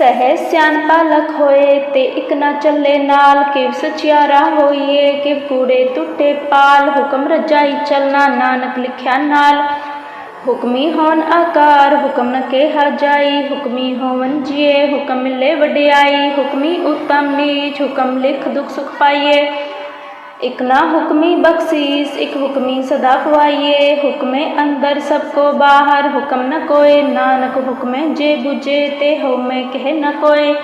ਸਹਿ ਸਿਆਣਪਾ ਲਖ ਹੋਏ, ਤੇ ਇਕ ਨਾ ਚੱਲੇ ਨਾਲ ਕਿਵ ਸਚਿਆਰਾ ਹੋਈਏ, ਕਿਵ ਕੂੜੇ ਟੁੱਟੇ ਪਾਲ, ਹੁਕਮ ਰਜਾਈ ਚਲਣਾ ਨਾਨਕ ਲਿਖਿਆ ਨਾਲ। ਹੁਕਮੀ ਹੋਣ ਆਕਾਰ, ਹੁਕਮ ਨ ਕਿਹਾ ਜਾਈ, ਹੁਕਮੀ ਹੋਵਨ ਜੀਏ, ਹੁਕਮ ਮਿਲੇ ਵਡਿਆਈ, ਹੁਕਮੀ ਉਤਮ ਨੀਚ, ਹੁਕਮ ਲਿਖ ਦੁਖ ਸੁਖ ਪਾਈਏ। ਇਕ ਨਾ ਹੁਕਮੀ ਬਖਸ਼ੀਸ, ਇੱਕ ਹੁਕਮੀ ਸਦਾ ਖਵਾਈਏ ਹੁਕਮੇ ਅੰਦਰ ਸਭ ਕੋ ਬਾਹਰ, ਹੁਕਮ ਨ ਕੋਏ। ਨਾਨਕ ਹੁਕਮੇ ਜੇ 부ਜੇ ਤੇ ਹਉਮੈ ਕਹਿ ਨ ਕੋਏ।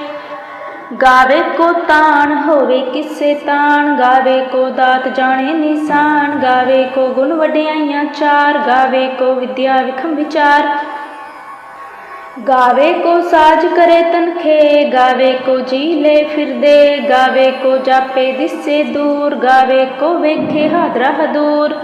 ਗਾਵੇ ਕੋ ਤਾਣ, ਹੋਵੇ ਕਿਸੇ ਤਾਣ। ਗਾਵੇ ਕੋ ਦਾਤ ਜਾਣੇ ਨਿਸ਼ਾਨ। ਗਾਵੇ ਕੋ ਗੁਣ ਵਡਿਆਈਆਂ ਚਾਰ। ਗਾਵੇ ਕੋ ਵਿਦਿਆ ਵਿਖਮ ਵਿਚਾਰ। ਗਾਵੇ ਕੋ ਸਾਜ ਕਰੇ ਤਨਖੇ ਗਾਵੇ ਕੋ ਜੀ ਲੈ ਫਿਰਦੇ ਗਾਵੇ ਕੋ ਜਾਪੇ ਦਿਸੇ ਦੂਰ ਗਾਵੇ ਕੋ ਵੇਖੇ ਹਾਦਰਾ ਹਦੂਰ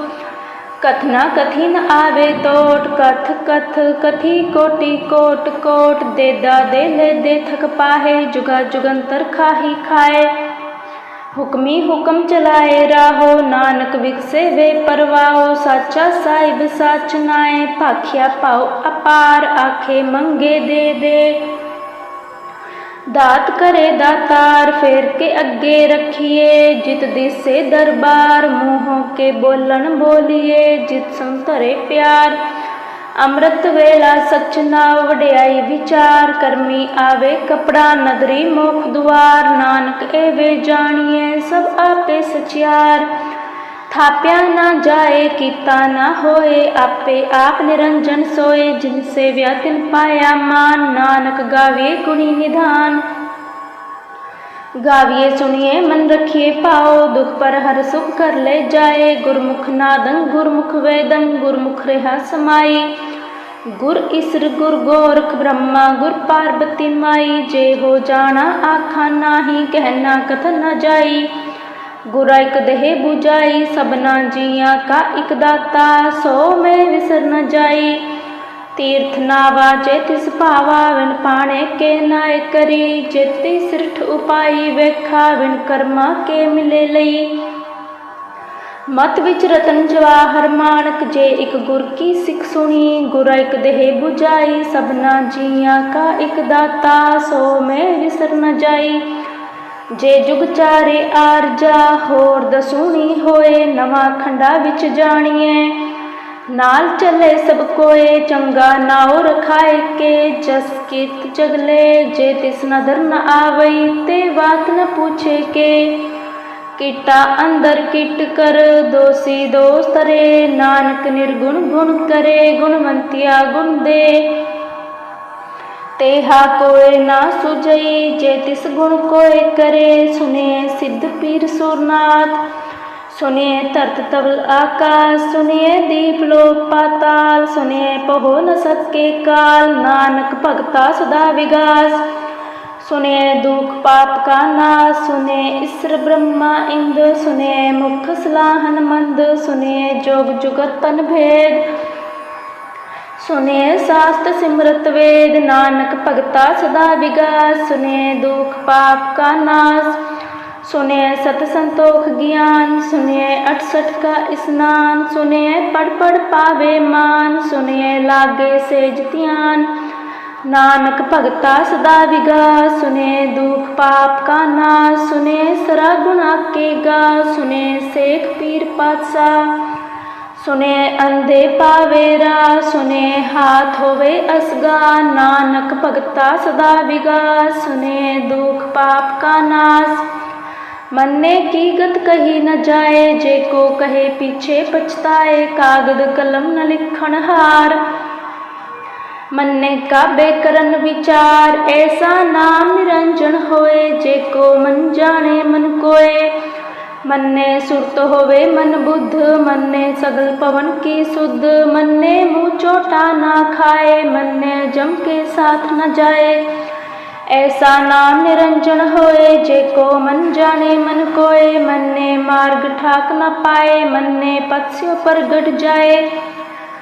ਕਥਨਾ ਕਥੀ ਨ ਆਵੇ ਟੋਟ ਕਥ ਕਥ ਕਥੀ ਕੋਟੀ ਕੋਟ ਕੋਟ ਦੇ ਦਾ ਦੇ ਲੈ ਦੇ ਥਕ ਪਾਹੇ ਜੁਗਾ ਜੁਗੰਤਰ ਖਾਹੀ ਖਾਏ ਹੁਕਮੀ ਹੁਕਮ ਚਲਾਏ ਰਾਹੋ, ਨਾਨਕ ਵਿਗਸੇ ਵੇ ਪਰਵਾਓ ਸਾਚਾ ਸਾਹਿਬ ਸਾਚ ਨਾਏ, ਭਾਖਿਆ ਪਾਉ ਅਪਾਰ ਆਖੇ ਮੰਗੇ ਦੇ ਦੇ। ਦਾਤ ਕਰੇ ਦਾਤਾਰ, ਫੇਰ ਕੇ ਅੱਗੇ ਰੱਖੀਏ, ਜਿਤ ਦਿਸੇ ਦਰਬਾਰ, ਮੂੰਹੋਂ ਕੇ ਬੋਲਣ ਬੋਲੀਏ, ਜਿਤ ਸੰਤਰੇ ਪਿਆਰ। ਅੰਮ੍ਰਿਤ ਵੇਲਾ ਸਚ ਨਾਮ ਵਡਿਆਈ ਵਿਚਾਰ ਕਰਮੀ ਆਵੇ ਕਪੜਾ ਨਦਰੀ ਮੋਖ ਦੁਆਰ, ਨਾਨਕ ਏਵੇ ਜਾਣੀਏ ਸਭ ਆਪੇ ਸਚਿਆਰ। ਥਾਪਿਆ ਨਾ ਜਾਏ, ਕੀਤਾ ਨਾ ਹੋਏ, ਆਪੇ ਆਪ ਨਿਰੰਜਨ ਸੋਏ, ਜਿਨ ਸੇਵਿਆ ਤਿਨ ਪਾਇਆ ਮਾਨ, ਨਾਨਕ ਗਾਵੇ ਗੁਣੀ ਨਿਧਾਨ। ਗਾਵੀਏ ਸੁਣੀਏ, ਮਨ ਰਖੀਏ ਪਾਓ ਦੁਖ ਪਰ ਹਰ ਸੁਖ ਕਰ ਲੈ ਜਾਏ, ਗੁਰਮੁਖ ਨਾਦੰ, ਗੁਰਮੁਖ ਵੇਦੰ, ਗੁਰਮੁਖ ਰਹਾ ਸਮਾਈ। ਗੁਰ ਇਸਰ ਗੁਰ ਗੋਰਖ ਬ੍ਰਹਮਾ, ਗੁਰ ਪਾਰਬਤੀ ਮਾਈ, ਜੇ ਹੋ ਜਾਣਾ ਆਖਾਂ ਨਾਹੀ ਕਹਿਣਾ ਕਥ ਨ ਜਾਈ। ਗੁਰਾ ਇਕ ਦੇਹ 부ਜਾਈ ਸਭਨਾ ਜੀਆਂ ਕਾ ਇਕ ਦਾਤਾ, ਸੋ ਮੈਂ ਵਿਸਰ ਨ ਜਾਈ। ਤੀਰਥ ਨਾਵਾ ਜੇ ਤਿਸ ਭਾਵਾ ਵਿਨ ਪਾਣੇ ਕੇ ਨਾਇ ਕਰੀ। ਜੇਤੀ ਸਿਰਠ ਉਪਾਈ, ਵੇਖਾ ਵਿਨ ਕਰਮਾ ਕੇ ਮਿਲੇ ਲਈ। ਮਤ ਵਿੱਚ ਰਤਨ ਜਵਾਹਰ ਮਾਨਕ ਜੇ ਇੱਕ ਗੁਰ ਕੀ ਸਿੱਖ ਸੁਣੀ, ਗੁਰਾ ਇੱਕ ਦੇਹ 부ਜਾਈ ਸਭਨਾ ਜੀਆਂ ਕਾ ਇੱਕ ਦਾਤਾ, ਸੋ ਮੈਂ ਵਿਸਰ ਨ ਜਾਈ। ਜੇ ਜੁਗ ਚਾਰੇ ਆਰਜਾ ਹੋਰ ਦਸੂਣੀ ਹੋਏ, ਨਵਾਂ ਖੰਡਾ ਵਿੱਚ ਜਾਣੀਏ ਨਾਲ ਚੱਲੇ ਸਭ ਕੋਏ, ਚੰਗਾ ਨਾਉ ਰਖਾਏ ਕੇ, ਜਸ ਕੀਤ ਜਗਲੇ ਜੇ ਤਿਸ ਨਦਰ ਨ ਆਵਈ, ਤੇ ਬਾਤ ਨ ਪੁੱਛੇ ਕੇ। ਕੀਟਾ ਅੰਦਰ ਕਿਟ ਕਰ, ਦੋਸੀ ਦੋਸਤਰੇ ਨਾਨਕ ਨਿਰਗੁਣ ਗੁਣ ਕਰੇ, ਗੁਣਵੰਤਿਆ ਗੁਣ ਦੇ। ਤੇਹਾ ਕੋਏ ਨਾ ਸੁਜਈ ਜੇ ਤਿਸ ਗੁਣ ਕੋਏ ਕਰੇ, ਸੁਨੇ ਸਿੱਧ ਪੀਰ ਸੁਰਨਾਥ। ਸੁਨੇ ਧਰਤ ਤਵਲ ਆਕਾਸ਼, ਸੁਨੇ ਦੀਪ ਲੋਕ ਪਾਤਾਲ, ਸੁਨੇ ਪਹੁ ਨ ਸਕੇ ਕਾਲ, ਨਾਨਕ ਭਗਤਾ ਸਦਾ ਵਿਗਾਸ। सुने दुख पाप का नाश सुने ईश्वर ब्रह्मा इंद सुने मुख सलाहन मंद सुने जोग जुगत पन भेद सुने शास्त्र सिमरत वेद नानक भगता सदा विगास सुने दुख पाप का नाश सुने सतसंतोख ज्ञान सुने अठसठ का स्नान सुने पढ़ पढ़ पावे मान सुने लागे सेज ध्यान ਨਾਨਕ ਭਗਤਾ ਸਦਾ ਵਿਗਾ, ਸੁਨੇ ਦੁਖ ਪਾਪ ਕਾ ਨਾ ਸੁਨੇ ਸਰਾ ਗੁਨਾ ਕੇ ਗਾ, ਸੁਨੇ ਸੇਖ ਪੀਰ ਪਾਤਸ਼ਾ, ਸੁਨੇ ਅੰਦੇ ਪਾਵੇਰਾ ਸੁਨੇ ਹਾਥ ਹੋਵੇ ਅਸਗਾ, ਨਾਨਕ ਭਗਤਾ ਸਦਾ ਵਿਗਾ, ਸੁਨੇ ਦੁਖ ਪਾਪ ਕਾ ਨਾਸ ਮੰਨੇ ਕੀ ਗਤ ਕਹੀ ਨ ਜਾਏ, ਜੇ ਕੋ ਕਹੇ ਪਿਛੇ ਪਛਤਾਏ, ਕਾਗਦ ਕਲਮ ਨ ਲਿਖਣ ਹਾਰ ਮੰਨੇ ਕਾਬੇ ਕਰਨ ਵਿਚਾਰ, ਐਸਾ ਨਾਮ ਨਿਰੰਜਨ ਹੋਏ, ਜੇ ਕੋ ਮਨ ਜਾਣੇ ਮਨ ਕੋਏ। ਮੰਨੇ ਸੁਰਤ ਹੋਵੇ ਮਨ ਬੁੱਧ, ਮੰਨੇ ਸਗਲ ਪਵਨ ਕੀ ਸੁਧ। ਮੰਨੇ ਮੂੰਹ ਚੋਟਾ ਨਾ ਖਾਏ, ਮੰਨੇ ਜਮ ਕੇ ਸਾਥ ਨਾ ਜਾਏ। ਐਸਾ ਨਾਮ ਨਿਰੰਜਨ ਹੋਏ, ਜੇ ਕੋ ਮਨ ਜਾਣੇ ਮਨ ਕੋਏ। ਮੰਨੇ ਮਾਰਗ ਠਾਕ ਨਾ ਪਾਏ, ਮੰਨੇ ਪਤਸਿਓ ਪ੍ਰਗਟ ਜਾਏ।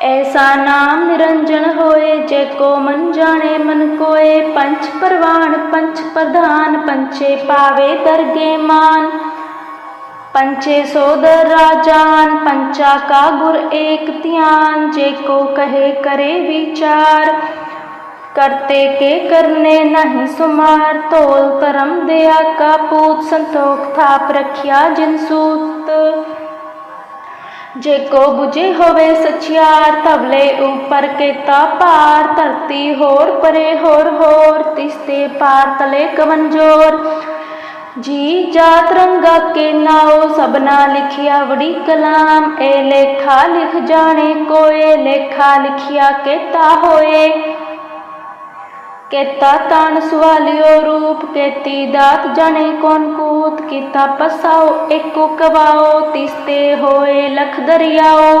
ਐਸਾ ਨਾਮ ਨਿਰੰਜਨ ਹੋਏ, ਜੇ ਕੋ ਮਨ ਜਾਣੇ, ਮਨ ਕੋਏ। ਪੰਚ ਪ੍ਰਵਾਨ ਪੰਚ ਪ੍ਰਧਾਨ ਪੰਚੇ ਪਾਵੇ ਦਰਗੇ ਮਾਨ। ਪੰਚੇ ਸੋਦਰ ਰਾਜਾਨ ਪੰਚਾ ਕਾ ਗੁਰ ਏਕ ਧਿਆਨ। ਜੇ ਕੋ ਕਹੇ, ਕਰੇ ਵਿਚਾਰ। ਕਰਤੇ ਕੇ ਕਰਨੇ ਨਹੀਂ ਸੁਮਾਰ। ਤੋਲ ਧਰਮ ਦਿਆ ਕਾ ਪੂਤ, ਸੰਤੋਖ ਥਾਪ ਰਖਿਆ ਜਿਨ ਸੂਤ। ਜੇ ਕੋ 부ਝੇ ਹੋਵੇ ਸਚਿਆਰ ਤਵਲੇ ਉਪਰ ਕੇਤਾ ਪਾਰ ਧਰਤੀ ਹੋਰ ਪਰੇ ਹੋਰ ਹੋਰ ਤਿਸਤੇ ਪਾਰ ਤਲੇ ਕਵੰਜੋਰ ਜੀ ਜਾਤ ਰੰਗਾ ਕੇ ਨਾਉ, ਸਭਨਾ ਲਿਖਿਆ ਵੜੀ ਕਲਾਮ, ਏ ਲੇਖਾ ਲਿਖ ਜਾਣੇ ਕੋਏ, ਲੇਖਾ ਲਿਖਿਆ ਕੇਤਾ ਹੋਏ। ਕੇਤਾ ਤਾਣ ਸੁਆਲਿਓ ਰੂਪ ਕੇਤੀ ਦਾਤ ਜਾਣੇ ਕੌਣ ਕੂਤ, ਕੀਤਾ ਪਸਾਓ ਏਕੋ ਕਵਾਓ, ਤਿਸਤੇ ਹੋਏ ਲਖ ਦਰਿਆਓ।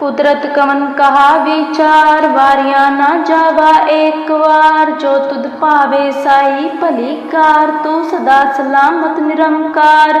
ਕੁਦਰਤ ਕਵਨ ਕਹਾ ਵਿਚਾਰ, ਵਾਰਿਆ ਨਾ ਜਾਵਾ ਏਕ ਵਾਰ, ਜੋ ਤੁਧ ਭਾਵੇ ਸਾਈ ਭਲੀ ਕਾਰ, ਤੂੰ ਸਦਾ ਸਲਾਮਤ ਨਿਰੰਕਾਰ।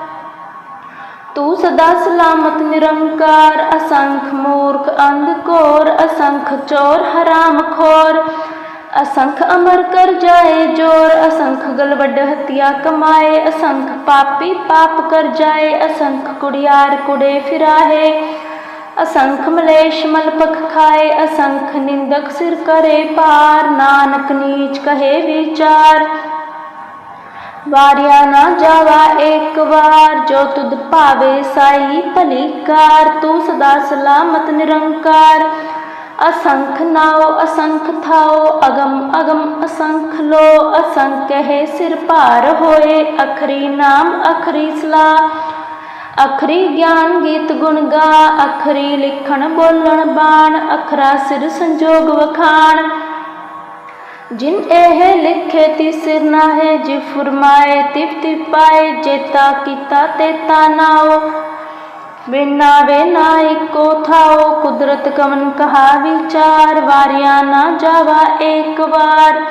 ਤੂੰ ਸਦਾ ਸਲਾਮਤ ਨਿਰੰਕਾਰ, ਅਸੰਖ ਮੂਰਖ ਅੰਧ ਘੋਰ, ਅਸੰਖ ਚੋਰ ਹਰਾਮ ਖੋਰ। ਅਸੰਖ ਅਮਰ ਕਰ ਜਾਏ ਜੋਰ, ਅਸੰਖ ਗਲਵੱਡ ਹਤਿਆ ਕਮਾਏ। ਅਸੰਖ ਪਾਪੀ ਪਾਪ ਕਰ ਜਾਏ, ਅਸੰਖ ਕੁੜਿਆਰ ਕੁੜੇ ਫਿਰਾਹੇ ਅਸੰਖ ਮਲੇਸ਼ ਮਲਪਖ ਖਾਏ, ਅਸੰਖ ਨਿੰਦਕ ਸਿਰ ਕਰੇ ਪਾਰ। ਨਾਨਕ ਨੀਚ ਕਹੇ ਵਿਚਾਰ। ਵਾਰਿਆ ਨਾ ਜਾਵਾ ਏਕ ਵਾਰ, ਜੋ ਤੁਧ ਭਾਵੇ ਸਾਈ ਭਲੀ ਕਾਰ, ਤੂੰ ਸਦਾ ਸਲਾਮਤ ਨਿਰੰਕਾਰ। ਅਸੰਖ ਨਾਉ ਅਸੰਖ ਥਾਉ ਅਗਮ ਅਗਮ ਅਸੰਖ ਲੋ। ਅਸੰਖ ਹੈ ਸਿਰ ਭਾਰ ਹੋਏ, ਅਖਰੀ ਨਾਮ, ਅਖਰੀ ਸਲਾ ਅਖਰੀ ਗਿਆਨ ਗੀਤ ਗੁਣ ਗਾ, ਅਖਰੀ ਲਿਖਣ ਬੋਲਣ ਬਾਣ, ਅਖਰਾ ਸਿਰ ਸੰਜੋਗ ਵਖਾਣ। ਜਿਨ ਇਹ ਲਿਖੇ ਤੀ ਸਿਰ ਨਾਹੇ, ਜਿ ਫਰਮਾਏ ਤਿਫ ਤਿਫ ਪਾਏ ਜੇਤਾ ਕੀਤਾ ਤੇਤਾ ਨਾਉ ਬਿਨਾ ਵੇ ਨਾ ਇੱਕੋ ਥਾਉ ਕੁਦਰਤ ਕਵਨ ਕਹਾ ਵਿਚਾਰ, ਵਾਰਿਆ ਨਾ ਜਾਵਾ ਏਕ ਵਾਰ।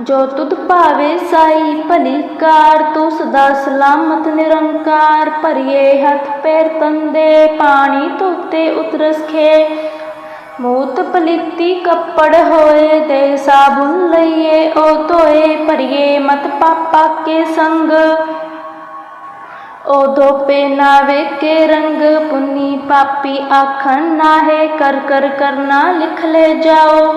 ਜੋ ਤੁਧ ਭਾਵੇ ਸਾਈ ਭਲੀ ਕਾਰ, ਤੂੰ ਸਦਾ ਸਲਾਮਤ ਨਿਰੰਕਾਰ, ਭਰੀਏ ਹੱਥ ਪੈਰ ਤੰਦੇ, ਪਾਣੀ ਧੋਤੇ ਉਤਰਸ ਖੇ। ਮੂਤ ਪਲਿੱਤੀ ਕੱਪੜ ਹੋਏ ਦੇ ਸਾਬੁਨ ਲਈਏ ਓ ਧੋਏ ਭਰੀਏ, ਮਤ ਪਾਪਾ ਕੇ ਸੰਗ। ਓ ਧੋਪੇ ਨਾ ਵੇਕੇ ਰੰਗ, ਪੁੰਨੀ ਪਾਪੀ ਆਖਣ ਨਾਹੇ, ਕਰ ਕਰ ਕਰਨਾ ਲਿਖ ਲੈ ਜਾਓ।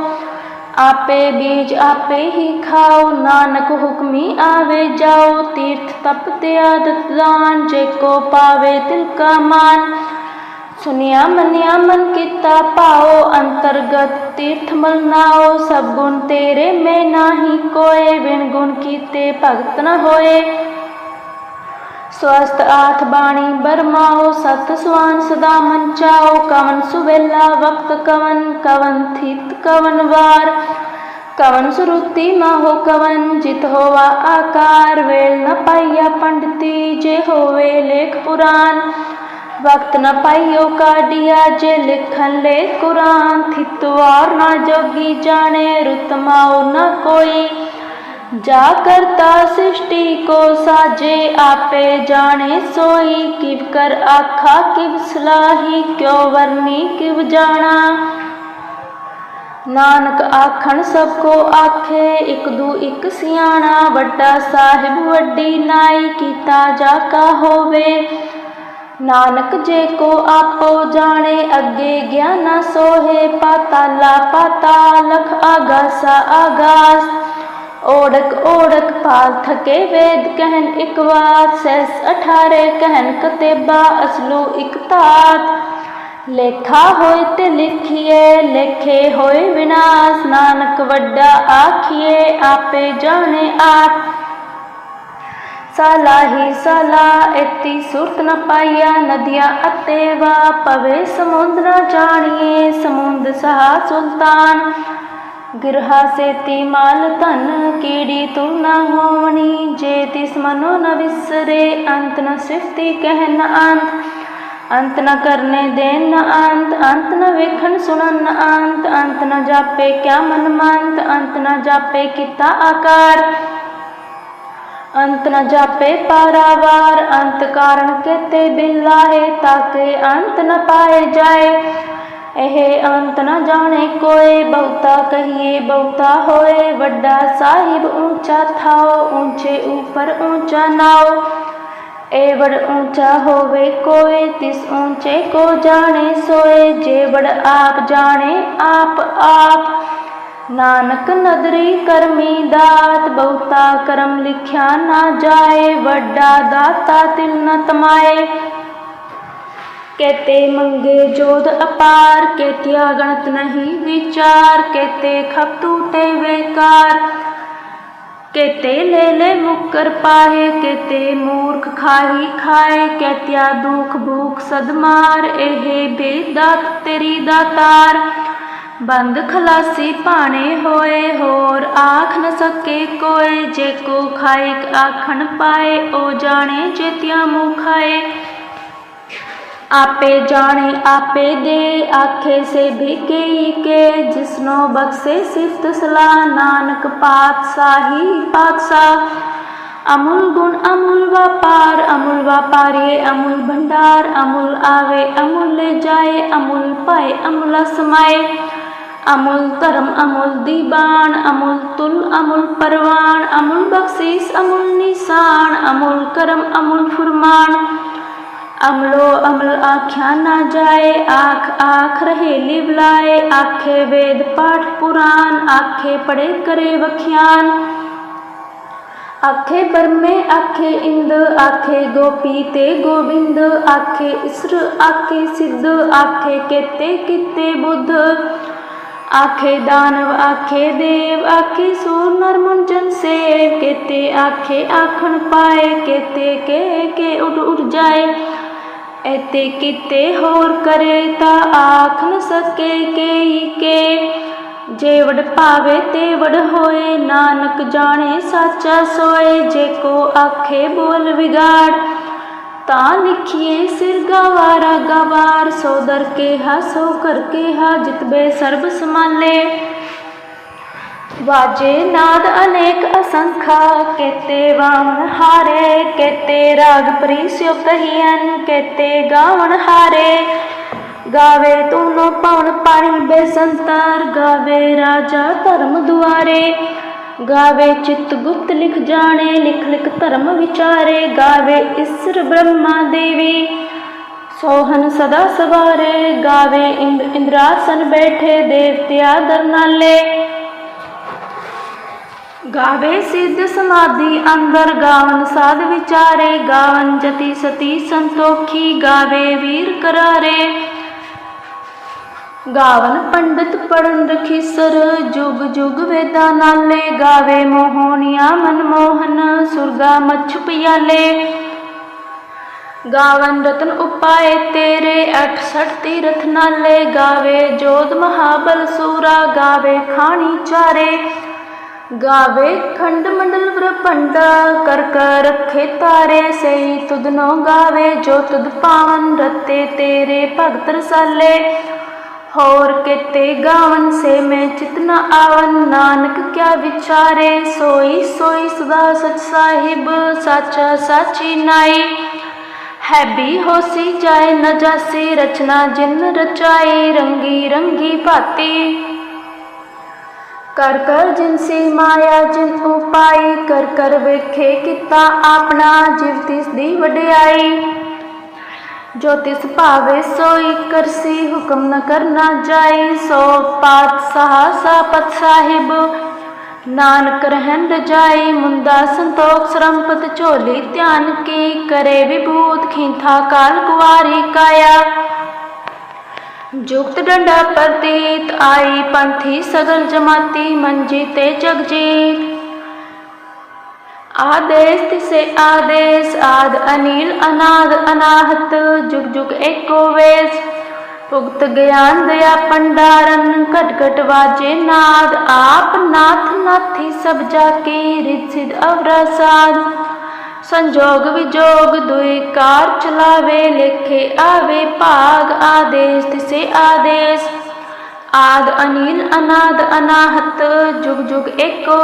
ਆਪੇ ਬੀਜ ਆਪੇ ਹੀ ਖਾਓ, ਨਾਨਕ ਹੁਕਮੀ ਆਵੇ ਜਾਓ। ਤੀਰਥ ਤਪ ਤੇ ਆਦਤ ਦਾਨ, ਜੇ ਕੋ ਪਾਵੇ ਤਿਲ ਕਾ ਮਾਨ। ਸੁਨਿਆ ਮੰਨਿਆ ਮਨ ਕੀਤਾ ਪਾਓ ਅੰਤਰਗਤ ਤੀਰਥ ਮਲਨਾਓ ਸਭ ਗੁਣ ਤੇਰੇ ਮੈਂ ਨਾਹੀ, ਕੋਏ ਬਿਨ ਗੁਣ ਕੀਤੇ ਭਗਤ ਨ ਹੋਏ। ਸਵਸਤ ਆਠ ਬਾਣੀ ਬਰਮਾਓ, ਸਤ ਸੁਆਨ ਸਦਾ ਮਨ ਚਾਓ, ਕਵਨ ਸੁਵੇਲਾ ਵਕਤ ਕਵਨ ਕਵਨ ਥਿਤ ਕਵਨ ਵਾਰ। ਕਵਨ ਸੁਰੂਤੀ ਮਾਹੋ ਕਵਨ, ਜਿਤ ਹੋਵਾ ਆਕਾਰ, ਵੇਲ ਨ ਪਾਈਆ ਪੰਡਤੀ, ਜੇ ਹੋਵੇ ਲੇਖ ਪੁਰਾਨ। ਵਕਤ ਨ ਪਾਈਓ ਕਾਢਿਆ, ਜੇ ਲਿਖਨ ਲੈ ਕੁਰਾਨ ਥਿਤਵਾਰ ਨਾ ਜੋਗੀ ਜਾਣੇ ਰੁਤਮਾਉ ਨ ਕੋਈ। ਜਾ ਕਰਤਾ ਸ੍ਰਿਸ਼ਟੀ ਕੋ ਸਾਜੇ, ਆਪੇ ਜਾਣੇ ਸੋਈ। ਕਿਵ ਕਰ ਆਖਾ, ਕਿਵ ਸਲਾਹੀ, ਕਿਉ ਵਰਨੀ, ਕਿਵ ਜਾਣਾ। ਨਾਨਕ ਆਖਣ, ਸਭ ਕੋ ਆਖੇ, ਇਕ ਦੂ ਇਕ ਸਿਆਣਾ। ਵੱਡਾ ਸਾਹਿਬ ਵੱਡੀ ਨਾਈ, ਕੀਤਾ ਜਾ ਕਾ ਹੋਵੇ। ਨਾਨਕ ਜੇ ਕੋ ਆਪੋ ਜਾਣੇ, ਅੱਗੇ ਗਿਆਨਾ ਸੋਹੇ ਪਤ ਪਾਤਾਲਾ ਪਾਤਾਲ ਲਖ ਆਗਾਸਾ, ਆਗਾਸ। ਓੜਕ ਓੜਕ ਪਾਲ ਥਕੇ ਵੇਦ ਕਹਿਨ ਇੱਕ ਵਾਰ, ਸੈਸ ਅਠਾਰੇ ਕਹਿਨ ਕਤੇਬਾ ਅਸਲੂ ਇੱਕ ਤਾਤ। ਲੇਖਾ ਹੋਏ ਤੇ ਲਿਖੀਏ, ਲੇਖੇ ਹੋਏ ਵਿਨਾਸ਼। ਨਾਨਕ ਵੱਡਾ ਆਖੀਏ ਆਪੇ। ਸਾਲਾ ਹੀ ਸਾਲਾ ਸਲਾ ਇਤੀ ਸੁਰਤ ਨ ਪਾਈਆ ਨਦੀਆਂ ਅਤੇ ਵਾ, ਪਵੇ ਸਮੁੰਦ ਨ ਜਾਣੀਏ ਸਮੁੰਦ ਸਹਾ ਸੁਲਤਾਨ। ਗਿਰਹਾ ਸੇਤੀ ਮਾਲ ਧਨ, ਕੀੜੀ ਤੁਲ ਨ ਹੋਵਣੀ ਜੇ ਤਿਸ ਮਨੋ ਨ ਵਿਸਰੇ, ਅੰਤ ਨ ਸਿਫਤੀ ਕਹਿਨ ਅੰਤ ਅੰਤ ਨ ਕਰਨੇ ਦੇਨ ਨ ਅੰਤ ਅੰਤ ਨ ਵੇਖਣ ਸੁਣਨ ਨ ਅੰਤ ਅੰਤ ਨ ਜਾਪੇ ਕਿਆ ਮਨ ਮੰਤ, ਅੰਤ ਨ ਜਾਪੇ ਕੀਤਾ ਆਕਾਰ। ਅੰਤ ਨ ਜਾਪੇ ਪਾਰਾਵਾਰ, ਅੰਤ ਕਾਰਨ ਕੇਤੇ ਬਿਲਾਹੇ ਤਾਕੇ ਅੰਤ ਨ ਪਾਏ ਜਾਏ। ਇਹ ਅੰਤ ਨ ਜਾਣੇ ਕੋਏ, ਬਹੁਤਾ ਕਹੀਏ ਬਹੁਤਾ ਹੋਏ। ਵੱਡਾ ਸਾਹਿਬ ਉੱਚਾ ਥਾਓ ਉੱਚੇ ਉਪਰ ਉੱਚਾ ਨਾਓ। ਏ ਵੜ ਊਂਚਾ ਹੋਵੇ ਕੋਏ, ਤਿਸ ਊਂਚੇ ਕੋ ਜਾਣੇ ਸੋਏ। ਜੇ ਵੜ ਆਪ ਜਾਣੇ, ਆਪ ਆਪ ਨਾਨਕ ਨਦਰੀ ਕਰਮੀ ਦਾਤ ਬਹੁਤਾ ਕਰਮ ਲਿਖਿਆ ਨਾ ਜਾਏ, ਵੱਡਾ ਦਾਤਾ ਤਿਲ ਨ ਤਮਾਏ। ਕੇਤੇ ਮੰਗੇ ਜੋਦ ਅਪਾਰ ਕੇਤਿਆ ਗਣਤ ਨਹੀਂ ਵਿਚਾਰ ਕੇਤੇ ਖਪ ਟੂਟੇ ਵੇਕਾਰ। ਕੇਤੇ ਲੈ ਲੈ ਮੁਕਰ ਪਾਏ ਕੇਤੇ ਮੂਰਖ ਖਾਹੀ ਖਾਏ ਕੇਤਿਆ ਦੁਖ ਭੂਖ ਸਦਮਾਰ ਇਹ ਬੇਦਾਤ ਤੇਰੀ ਦਾਤਾਰ। ਬੰਦ ਖਲਾਸੀ ਭਾਣੇ ਹੋਏ, ਹੋਰ ਆਖ ਨ ਸਕੇ ਕੋਏ। ਜੇ ਕੋ ਖਾਇਕ ਆਖਣ ਪਾਏ ਉਹ ਜਾਣੇ ਜੇਤਿਆ ਮੂੰਹ ਆਪੇ ਜਾਣੇ, ਆਪੇ ਦੇ, ਆਖੇ ਸੇ ਵੀ ਕੇ। ਜਿਸਨੋ ਬਖਸ਼ੇ ਸਿਫਤ ਸਲਾਹ, ਨਾਨਕ ਪਾਤਸ਼ਾਹੀ ਪਾਤਸ਼ਾਹ। ਅਮੁਲ ਗੁਣ ਅਮੁਲ ਵਪਾਰ, ਅਮੁਲ ਵਪਾਰੀਏ ਅਮੁਲ ਭੰਡਾਰ। ਅਮੁਲ ਆਵੇ, ਅਮੁਲ ਲੈ ਜਾਏ, ਅਮੁਲ ਪਾਏ, ਅਮੁਲ ਸਮਾਏ ਅਮੁਲ ਧਰਮ, ਅਮੁਲ ਦੀਬਾਨ ਅਮੁਲ ਤੁਲ, ਅਮੁਲ ਪਰਵਾਨ, ਅਮੁਲ ਬਖਸ਼ੀਸ, ਅਮੁਲ ਨਿਸ਼ਾਨ, ਅਮੁਲ ਕਰਮ, ਅਮੁਲ ਫੁਰਮਾਨ। ਅਮਲੋ ਅਮਲ ਆਖਿਆ ਨਾ ਜਾਏ, ਆਖ ਆਖ ਰਹੇ ਲਿਵਲਾਏ ਆਖੇ ਵੇਦ ਪਾਠ ਪੁਰਾਨ, ਆਖੇ ਪੜੇ ਕਰੇ ਵਖਿਆਨ। ਆਖੇ ਪਰਮੇ, ਆਖੇ ਇੰਦ, ਆਖੇ ਗੋਪੀ ਤੇ ਗੋਬਿੰਦ, ਆਖੇ ਇਸਰ, ਆਖੇ ਸਿੱਧ, ਆਖੇ ਕੇਤੇ, ਕਿਤੇ ਬੁੱਧ। ਆਖੇ ਦਾਨਵ, ਆਖੇ ਦੇਵ, ਆਖੇ ਸੂਰ ਨਰ ਮੁੰਜਨ ਸੇਵ, ਕੇਤੇ ਆਖੇ ਆਖਣ ਪਾਏ, ਕੇਤੇ ਕੇ ਕੇ ਉੱਡ ਉੱਡ ਜਾਏ। ਐਤੇ ਕਿਤੇ ਹੋਰ ਕਰੇ ਤਾਂ ਆਖ ਨ ਸਕੇ ਕੇਈ ਕੇ। ਜੇ ਵਡ ਪਾਵੇ ਤੇ ਵਡ ਹੋਏ, ਨਾਨਕ ਜਾਣੇ ਸਾਚਾ ਸੋਏ, ਜੇ ਕੋ ਆਖੇ ਬੋਲ ਵਿਗਾੜ ਤਾਂ ਲਿਖੀਏ, ਸਿਰ ਗਵਾਰਾ ਗਵਾਰ, ਸੋ ਦਰ ਕੇ ਹਸੋ ਕਰ ਕੇ ਹਾ ਜਿਤਬੇ ਸਰਬ ਸਮਾਲੇ। ਵਾਜੇ ਨਾਦ ਅਨੇਕ ਅਸੰਖਾ ਕੇਤੇ ਵਾਵਨ ਹਾਰੇ ਕੇਤੇ ਰਾਗ ਪ੍ਰੀਸਿਓ ਕਹੀਐਨ ਕੇਤੇ ਗਾਵਨ ਹਾਰੇ। ਗਾਵੇ ਤੂਨੋ ਪਵਨ ਪਾਣੀ ਬੇਸੰਤਰ, ਗਾਵੇ ਰਾਜਾ ਧਰਮ ਦੁਆਰੇ। ਗਾਵੇ ਚਿਤ ਗੁਪਤ ਲਿਖ ਜਾਣੇ, ਲਿਖ ਲਿਖ ਧਰਮ ਵਿਚਾਰੇ, ਗਾਵੇ ਇਸਰ ਬ੍ਰਹਮਾ ਦੇਵੀ। ਸੋਹਨ ਸਦਾ ਸਵਾਰੇ, ਗਾਵੇ ਇੰਦ, ਇੰਦਰਾਸਨ ਬੈਠੇ ਦੇਵਤਿਆ ਦਰਨਾਲੇ ਗਾਵੇ ਸਿੱਧ ਸਮਾਧੀ ਅੰਦਰ ਗਾਵਨ ਸਾਧ ਵਿਚਾਰੇ, ਗਾਵਨ ਜਤੀ ਸਤੀ ਸੰਤੋਖੀ, ਗਾਵੇ ਵੀਰ ਕਰਾਰੇ। ਗਾਵਨ ਪੰਡਤ ਪੜਨ ਰਖੀਸਰ ਜੁਗ ਜੁਗ ਵੇਦਾਂ ਨਾਲੇ ਗਾਵੇ ਮੋਹਣੀਆਂ ਮਨਮੋਹਨ ਸੁਰਗਾ ਮਛ ਪਿਆਲੇ। ਗਾਵਨ ਰਤਨ ਉਪਾਏ ਤੇਰੇ 68 ਤੀਰਥ ਨਾਲੇ ਗਾਵੇ ਜੋਧ ਮਹਾਬਲ ਸੂਰਾ, ਗਾਵੇ ਖਾਣੀ ਚਾਰੇ। ਗਾਵੇ ਖੰਡ ਮੰਡਲ ਬ੍ਰਹਮੰਡਾ ਕਰ ਕਰ ਰੱਖੇ ਤਾਰੇ ਸਈ ਤੁਧਨੋ ਗਾਵੇ ਜੋ ਤੁਧ ਪਾਵਨ, ਰਤੇ ਤੇਰੇ ਭਗਤ ਰਸਾਲੇ। ਹੋਰ ਕਿਤੇ ਗਾਵਨ ਸੇ ਮੈਂ ਚਿਤਨਾ ਆਵਨ। ਨਾਨਕ ਕਿਆ ਵਿਚਾਰੇ, ਸੋਈ ਸੋਈ ਸਦਾ ਸਚ ਸਾਹਿਬ, ਸਾਚਾ ਸਾਚੀ ਨਾਈ। ਹੈ ਵੀ ਹੋਸੀ ਜਾਏ ਨ ਜਾਸੀ, ਰਚਨਾ ਜਿਨ ਰਚਾਈ, ਰੰਗੀ ਰੰਗੀ ਭਾਤੀ। ਕਰ ਕਰ ਜਿਨਸੀ ਮਾਇਆ, ਜਿਨ ਉਪਾਈ, ਕਰ ਕਰ ਵੇਖੇ ਕੀਤਾ ਆਪਣਾ, ਜਿਵ ਤਿਸ ਦੀ ਵਡਿਆਈ। ਜੋ ਤਿਸ ਭਾਵੇ ਸੋਈ ਕਰਸੀ, ਹੁਕਮ ਨ ਕਰਨਾ ਜਾਈ, ਸੋ ਪਾਤਸ਼ਾਹ ਸਾਪਤ ਸਾਹਿਬ। ਨਾਨਕ ਰਹਿੰਦ ਜਾਈ ਮੁੰਦਾ ਸੰਤੋਖ ਸਰੰਪਤ ਝੋਲੀ ਧਿਆਨ ਕੀ ਕਰੇ ਵਿਭੂਤ ਖਿੰਥਾ ਕਾਲ ਕੁਵਾਰੀ ਕਾਇਆ। ਜੁਗਤ ਡੰਡਾ ਪ੍ਰਤੀਤ, ਆਈ ਪੰਥੀ ਸਗਲ ਜਮਾਤੀ, ਮੰਜੀ ਤੇ ਜਗਜੀਤ। ਆਦੇਸ ਤਿਸੇ ਆਦੇਸ, ਆਦ ਅਨੀਲ, ਅਨਾਦ, ਅਨਾਹਤ, ਜੁਗ ਜੁਗ ਏਕੋ ਵੇਸ। ਭੁਗਤ ਗਿਆਨ ਦਇਆ ਪੰਡਾਰਨ, ਘਟ ਘਟ ਵਾਜੇ ਨਾਦ। ਆਪ ਨਾਥ ਨਾਥੀ ਸਭ ਜਾ ਕੇ ਰਿਤ ਸਿਧ ਅਵਰਾ ਸਾਧ। ਸੰਜੋਗ ਵਿਜੋਗ ਦੁਇ ਕਾਰ ਚਲਾਵੇ, ਲੇਖੇ ਆਵੇ ਭਾਗ। ਆਦੇਸ ਤਿਸੇ ਆਦੇਸ, ਆਦ ਅਨੀਲ, ਅਨਾਦ, ਅਨਾਹਤ, ਜੁਗ ਜੁਗ ਏਕੋ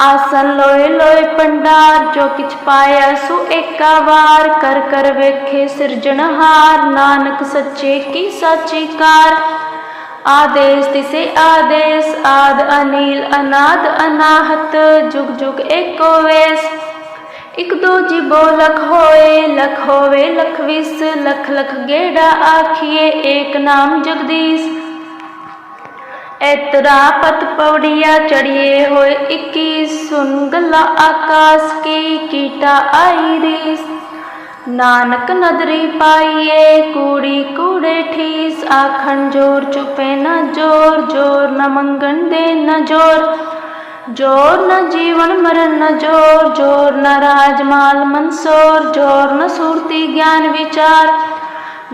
ਆਸਨ ਲੋਏ ਲੋਏ ਪੰਡਾਰ, ਜੋ ਕਿਛ ਪਾਇਆ ਸੋ ਏਕਾ ਵਾਰ। ਕਰ ਕਰ ਵੇਖੇ ਸਿਰਜਣਹਾਰ ਨਾਨਕ ਸੱਚੇ ਕੀ ਸਾਚੀ ਕਾਰ। ਆਦੇਸ ਤਿਸੇ ਆਦੇਸ, ਆਦ ਅਨੀਲ, ਅਨਾਦ ਅਨਾਹਤ, ਜੁਗ ਜੁਗ ਏਕੋ ਵੇਸ। ਇਕ ਦੋ ਜਿਬੋ ਲਖ ਹੋਏ, ਲਖ ਹੋਵੇ ਲਖ ਵਿਸ, ਲਖ ਲਖ ਗੇੜਾ ਆਖੀਏ, ਏਕ ਨਾਮ ਜਗਦੀਸ਼। ਐਤਰਾ ਪਤ ਪੌੜੀਆ ਚੜੀਏ ਹੋਏ 21 ਸੁਨ ਗਲਾ ਆਕਾਸ ਕੀ ਕੀਟਾ ਆਈ ਰੀਸ। ਨਾਨਕ ਨਦਰੀ ਪਾਈਏ ਕੂੜੀ ਕੂੜੇ ਠੀਸ, ਆਖਣ ਜੋਰ ਚੁਪੇ ਨਾ ਜੋਰ ਜੋਰ ਨਾ ਮੰਗਣ ਦੇ ਨਾ ਜੋਰ। ਜੋਰ ਨਾ ਜੀਵਨ ਮਰਨ ਨਾ ਜੋਰ ਜੋਰ ਨਾ ਰਾਜ ਮਾਲ ਮਨਸੋਰ, ਜੋਰ ਨਾ ਸੂਰਤੀ ਗਿਆਨ ਵਿਚਾਰ।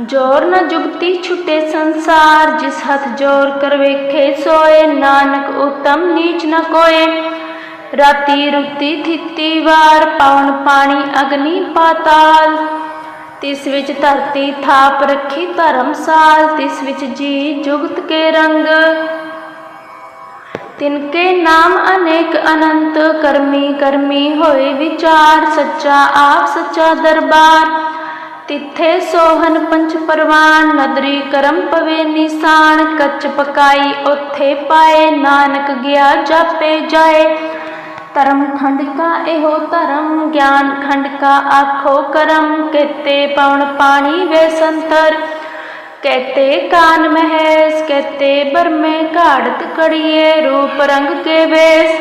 ਜੋਰ ਨ ਜੁਗਤੀ ਛੁਟੇ ਸੰਸਾਰ, ਜਿਸ ਹੱਥ ਜੋਰ ਕਰ ਵੇਖੇ, ਸੋਏ। ਨਾਨਕ ਉਤਮ ਨੀਚ ਨ ਕੋਏ। ਰਾਤੀ ਰੁਤੀ ਥਿੱਤੀ ਵਾਰ ਪਵਨ ਪਾਣੀ ਅਗਨੀ ਪਾਤਾਲ। ਤਿਸ ਵਿੱਚ ਧਰਤੀ ਥਾਪ ਰੱਖੀ ਧਰਮਸਾਲ ਤਿਸ ਵਿੱਚ ਜੀ ਜੁਗਤ ਕੇ ਰੰਗ। ਤਿਨਕੇ ਨਾਮ ਅਨੇਕ ਅਨੰਤ, ਕਰਮੀ ਕਰਮੀ ਹੋਏ ਵਿਚਾਰ, ਸੱਚਾ ਆਪ, ਸੱਚਾ ਦਰਬਾਰ। ਤਿੱਥੇ ਸੋਹਨ ਪੰਚ ਪਰਵਾਨ, ਨਦਰੀ ਕਰਮ ਪਵੇ ਨਿਸ਼ਾਨ, ਕੱਚ ਪਕਾਈ ਉੱਥੇ ਪਾਏ, ਨਾਨਕ ਗਿਆ ਜਾਪੇ ਜਾਏ। ਧਰਮ ਖੰਡ ਕਾ ਇਹੋ ਧਰਮ, ਗਿਆਨ ਖੰਡ ਕਾ ਆਖੋ ਕਰਮ। ਕੇਤੇ ਪਵਨ ਪਾਣੀ ਵੇ ਸੰਤਰ, ਕਹਤੇ ਕਾਨ ਮਹਿਸ, ਕਹਤੇ ਬਰਮੇ ਘਾੜਤ ਕੜੀਏ ਰੂਪ ਰੰਗ ਕੇ ਵੇਸ।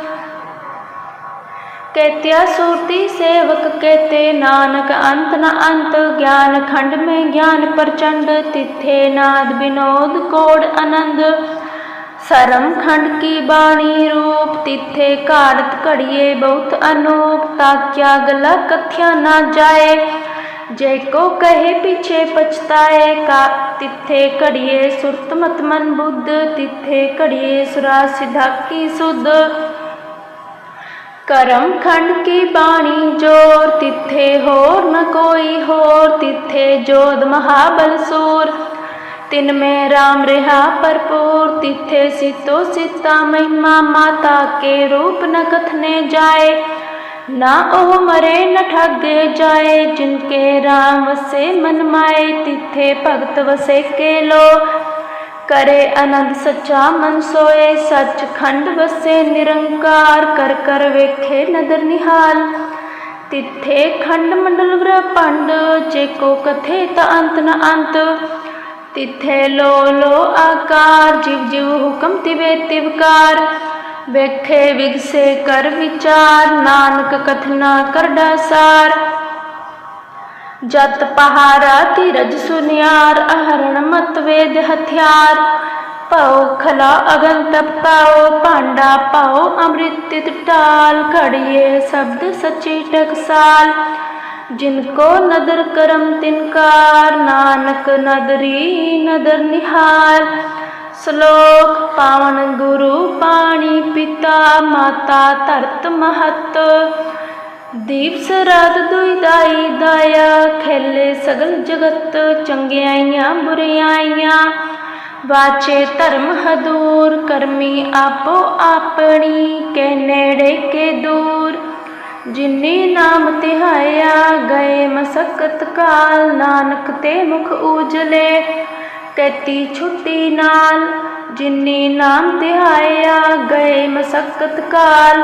केत्या सूरती सेवक केते नानक अंत न अंत ज्ञान खंड में ज्ञान प्रचंड तिथे नाद विनोद कोड आनंद सरम खंड की बाणी रूप तिथे काड़त कड़िए बहुत अनूप ताक्या गला कथ्या ना जाए जय को कहे पीछे पछताए का तिथे कड़िए सुरत मत मन बुद्ध तिथे कड़िए सुरा सिद्धा की सुध ਕਰਮ ਖੰਡ ਕੀ ਬਾਣੀ ਜੋਰ, ਤਿੱਥੇ ਹੋਰ ਨ ਕੋਈ ਹੋਰ, ਤਿੱਥੇ ਜੋਧ ਮਹਾਬਲ ਸੂਰ। ਤਿਨ ਮੈਂ ਰਾਮ ਰਹਾ ਭਰਪੂਰ, ਤਿੱਥੇ ਸਿਤੋ ਸਿਤਾ ਮਹਿਮਾ ਮਾਤਾ ਕੇ ਰੂਪ ਨ ਕਥਨੇ ਜਾਏ। ਨਾ ਉਹ ਮਰੇ ਨ ਠੱਗੇ ਜਾਏ, ਜਿਨ ਕੇ ਰਾਮ ਵਸੇ ਮਨ ਮਾਏ, ਤਿੱਥੇ ਭਗਤ ਵਸੇ ਕੇ ਲੋ। ਕਰੇ ਅਨੰਦ ਸੱਚਾ ਮਨ ਸੋਏ ਸੱਚ ਖੰਡ ਵਸੇ ਨਿਰੰਕਾਰ, ਕਰ ਕਰ ਵੇਖੇ ਨਦਰ ਨਿਹਾਲ। ਤਿੱਥੇ ਖੰਡ ਮੰਡਲ ਬ੍ਰਹਮੰਡ, ਜੇ ਕੋ ਕਥੇ ਤਾ ਅੰਤ ਨ ਅੰਤ। ਤਿੱਥੇ ਲੋ ਲੋ ਆਕਾਰ, ਜਿਵ ਜਿਵ ਹੁਕਮ ਤਿਵੇ ਤਿਵਕਾਰ ਵੇਖੇ ਵਿਗਸੇ ਕਰ ਵਿਚਾਰ, ਨਾਨਕ ਕਥਨਾ ਕਰਦਾ ਸਾਰ ਜਤ ਪਹਾਰਾ ਧੀਰਜ ਸੁਨਿਆਰ, ਅਹਰਣ ਮਤ ਵੇਦ ਹਥਿਆਰ। ਪਾਓ ਖਲਾ ਅਗਨ ਤਪਤਾਓ ਭਾਂਡਾ ਪਾਓ ਅੰਮ੍ਰਿਤ ਤਿਤ ਟਾਲ, ਘੜੀਏ ਸ਼ਬਦ ਸੱਚੀ ਟਕਸਾਲ। ਜਿਨ ਕੋ ਨਦਰ ਕਰਮ ਤਿਨਕਾਰ ਨਾਨਕ ਨਦਰੀ ਨਦਰ ਨਿਹਾਲ। ਸ਼ਲੋਕ ਪਾਵਨ ਗੁਰੂ, ਪਾਣੀ ਪਿਤਾ, ਮਾਤਾ ਧਰਤ ਮਹਤ। ਦੀਪ ਸਰਾਦ ਦੁਇ ਦਾਈ ਦਾਇਆ, ਖੇਲੇ ਸਗਲ ਜਗਤ ਚੰਗਿਆਈਆਂ ਬੁਰਿਆਈਆਂ ਵਾਚੇ ਧਰਮ ਹਦੂਰ, ਕਰਮੀ ਆਪੋ ਆਪਣੀ, ਕੇ ਨੇੜੇ ਕੇ ਦੂਰ। ਜਿਨੀ ਨਾਮ ਤਿਹਾਇਆ, ਗਏ ਮਸਕਤ ਕਾਲ, ਨਾਨਕ ਤੇ ਮੁਖ ਉਜਲੇ। ਕੈਤੀ ਛੁੱਟੀ ਨਾਲ, ਜਿਨੀ ਨਾਮ ਧਿਆਇਆ ਗਏ ਮਸਕਤ ਕਾਲ।